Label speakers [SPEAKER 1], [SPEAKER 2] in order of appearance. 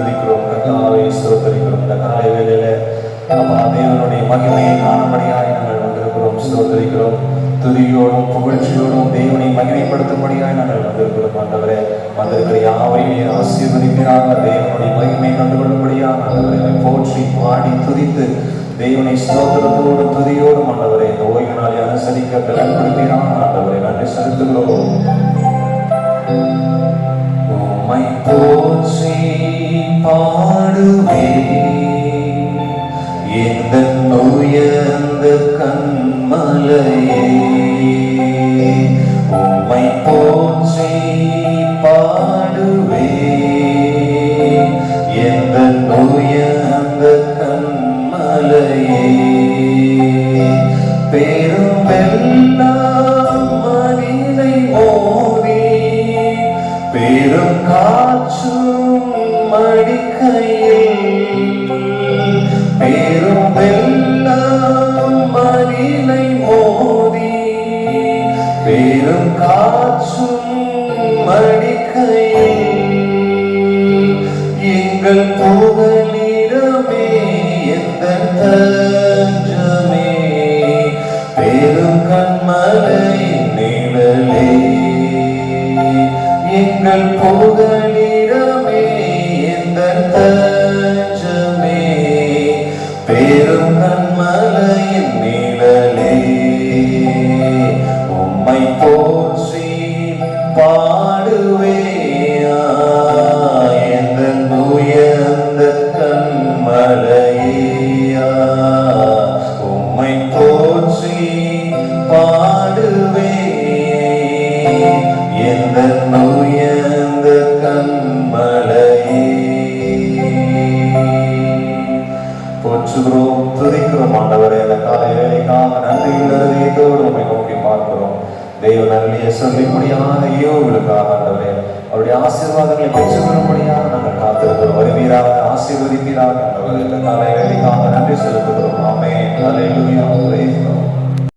[SPEAKER 1] துதிக்கிறோம் கர்த்தாவை ஸ்தோத்தரிக்கிறோம். இந்த காலை அப்பா தேவனுடைய மகிமையை காணும்படியாய் நாங்கள் வந்திருக்கிறோம். ஸ்தோத்தரிக்கிறோம். துதியோடும் புகழ்ச்சியோடும் தேவனை மகிமைப்படுத்தும்படியாய் நாங்கள் வந்திருக்கிறோம். ஆண்டவரே வந்திருக்கிற யாவரையும் நீர் ஆசீர்வதிக்கிறாங்க தேவனுடைய மகிமை கண்டுகொள்ளும்படியாக ஆண்டவரை போற்றி பாடி துதித்து தேவனை ஸ்தோத்திரத்தோடும் துதியோடும் ஆண்டவரை இந்த ஓய்வு நாளை அனுசரிக்க பலன்படுத்தினான் ஆண்டவரை நன்றி செலுத்துகிறோம். பாடுவே எந்த உயர்ந்த கண்மலையே. உம்மை போற்றி பாடுவே எந்த உயர்ந்த கண்மலையே. பெரும் வெள்ளம் மனிதை மோதி. பெரும் காற்றும் மடிக்கையில் பெரும் வெள்ளம் மனிதை மோதி பெரும் காற்றும் மடிக்கையில் எங்கள் புகலிடமே எந்த தஞ்சமே பெரும் கண்மலை நிழலே. எங்கள் புகலிடமே போற்றி பாடுவே. எந்த உயர்ந்த கண்மலையே. போற்றுகிறோம் துதிக்கிறோம் ஆண்டவரே அந்த காலை வேலைக்காக நன்றி உள்ளதோடு உண்மை நோக்கி பார்க்கிறோம். தெய்வ நல்லிய சொல்லிப்படியான யோகளுக்காக ஆண்டவரே அவருடைய ஆசீர்வாதங்களை பெற்றுக்கொள்ளும்படியாக நாங்கள் காத்திருக்கிறோம். வருவீராக ஆசீர்வதிப்பீராக ஆண்டவரே இந்த காலை வேலைக்காக நன்றி செலுத்துகிறோம். ஆமே அலையிலுயா